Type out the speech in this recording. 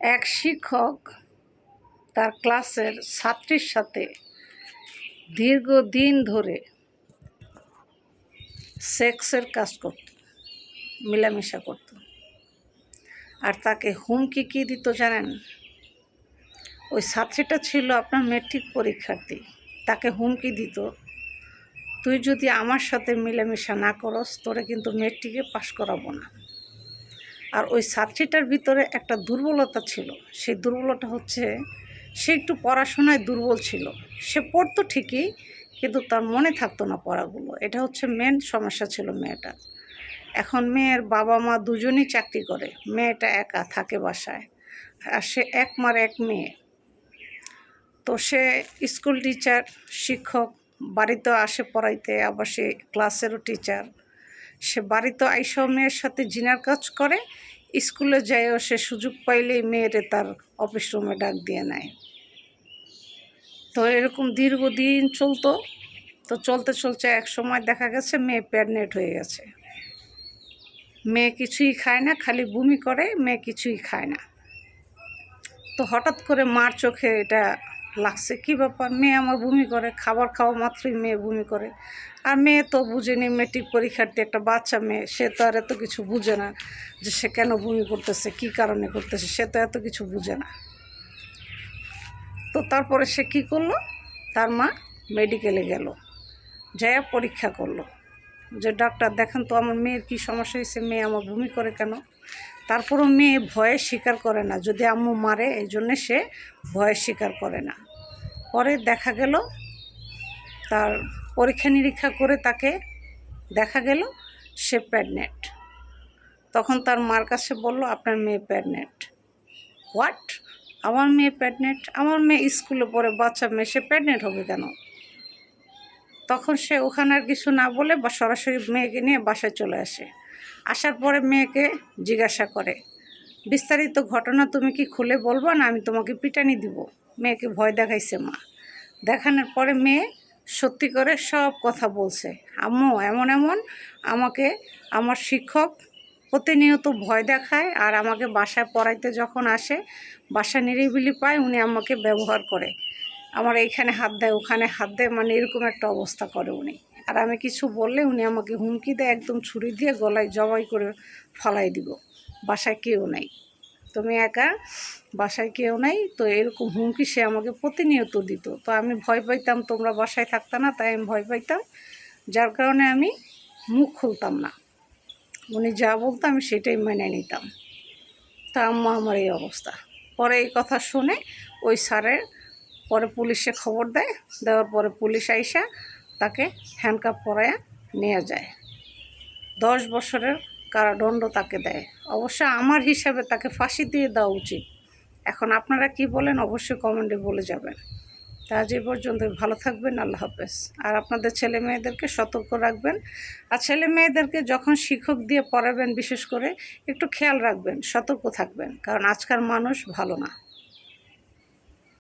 এক শিক্ষক তার ক্লাসের ছাত্রীর সাথে দীর্ঘদিন ধরে সেক্সের কাজ করত, মেলামেশা করত। আর তাকে হুমকি কী দিত জানেন? ওই ছাত্রীটা ছিল আপনার মেট্রিক পরীক্ষার্থী, তাকে হুমকি দিত, তুই যদি আমার সাথে মিলেমিশা না করস, তোরে কিন্তু মেট্রিকে পাশ করাবো না। আর ওই ছাত্রীটার ভিতরে একটা দুর্বলতা ছিল। সেই দুর্বলতা হচ্ছে, সে একটু পড়াশোনায় দুর্বল ছিল। সে পড়তো ঠিকই, কিন্তু তার মনে থাকতো না পড়াগুলো। এটা হচ্ছে মেন সমস্যা ছিল মেয়েটার। এখন মেয়ের বাবা মা দুজনই চাকরি করে। মেয়েটা একা থাকে বাসায়। আর সে এক মার এক মেয়ে। তো সে স্কুল টিচার শিক্ষক বাড়িতে আসে পড়াইতে, আবার সে ক্লাসেরও টিচার সে বাড়িতে আইসাও মেয়ের সাথে জিনার কাজ করে, স্কুলে যাইও সে সুযোগ পাইলেই মেয়েরে তার অফিস রুমে ডাক দিয়ে নেয়। তো এরকম দীর্ঘদিন চলতো, তো চলতে চলতে এক সময় দেখা গেছে মেয়ে প্রেগনেন্ট হয়ে গেছে। মেয়ে কিছুই খায় না, খালি বমি করে, মেয়ে কিছুই খায় না। তো হঠাৎ করে মার চোখে এটা লাগছে। কী ব্যাপার? মেয়ে আমার বমি করে, খাবার খাওয়া মাত্রই মেয়ে বমি করে। আর মেয়ে তো বুঝেনি, মেট্রিক পরীক্ষার্থী একটা বাচ্চা মেয়ে, সে তো আর এত কিছু বুঝে না যে সে কেন বমি করতেছে, কী কারণে করতেছে, সে তো এত কিছু বুঝে না। তো তারপরে সে কী করল? তার মা মেডিকেলে গেল, যাইয়া পরীক্ষা করল। যে ডাক্তার, দেখেন তো আমার মেয়ের কী সমস্যা হয়েছে, মেয়ে আমার বমি করে কেন? তারপরও মেয়ে ভয়ে স্বীকার করে না, যদি আম্মু মারে এই জন্যে সে ভয়ে স্বীকার করে না। পরে দেখা গেল, তার পরীক্ষা নিরীক্ষা করে তাকে দেখা গেল, সে প্রেগনেন্ট তখন তার মার কাছে বলল, আপনার মেয়ে প্রেগনেন্ট হোয়াট আমার মেয়ে প্রেগনেন্ট আমার মেয়ে স্কুলে পড়ে বাচ্চা মেয়ে, সে প্রেগনেন্ট হবে কেন? তখন সে ওখানে আর কিছু না বলে বা সরাসরি মেয়েকে নিয়ে বাসায় চলে আসে। আসার পরে মেয়েকে জিজ্ঞাসা করে, বিস্তারিত ঘটনা তুমি কি খুলে বলবা না আমি তোমাকে পিটানি দিব? মেয়েকে ভয় দেখাইছে মা। দেখানোর পরে মেয়ে সত্যি করে সব কথা বলছে। আম্মু, এমন এমন, আমাকে, আমার শিক্ষক প্রতিনিয়ত ভয় দেখায় আর আমাকে বাসায় পড়াইতে যখন আসে বাসা নিরিবিলি পায়, উনি আমাকে ব্যবহার করে। আমার এইখানে হাত দেয়, ওখানে হাত দেয় মানে এরকম একটা অবস্থা করে উনি। আর আমি কিছু বললে উনি আমাকে হুমকি দেয়, একদম ছুরি দিয়ে গলায় জবাই করে ফালাই দিব। বাসায় কেউ নাই। তুমি একা, বাসায় কেউ নাই, তো এরকম হুমকি সে আমাকে প্রতিনিয়ত দিত। তো আমি ভয় পাইতাম, তোমরা বাসায় থাকতা না, তাই আমি ভয় পাইতাম। যার কারণে আমি মুখ খুলতাম না। উনি যা বলতো আমি সেটাই মেনে নিতাম। তা আম্মা, আমার এই অবস্থা। পরে এই কথা শুনে ওই স্যারের, পরে পুলিশে খবর দেয়। দেওয়ার পরে পুলিশ আইসা তাকে হ্যান্ডকাপ পরায়া নিয়ে যায়। দশ বছরের কারাদণ্ড তাকে দেয়। অবশ্য আমার হিসাবে তাকে ফাঁসি দিয়ে দেওয়া উচিত। এখন আপনারা কি বলেন, অবশ্যই কমেন্টে বলে যাবেন। তা আজ এই পর্যন্ত। ভালো থাকবেন, আল্লাহ হাফেজ। আর আপনাদের ছেলে মেয়েদেরকে সতর্ক রাখবেন। আর ছেলে মেয়েদেরকে যখন শিক্ষক দিয়ে পড়াবেন বিশেষ করে, একটু খেয়াল রাখবেন, সতর্ক থাকবেন। কারণ আজকাল মানুষ ভালো না।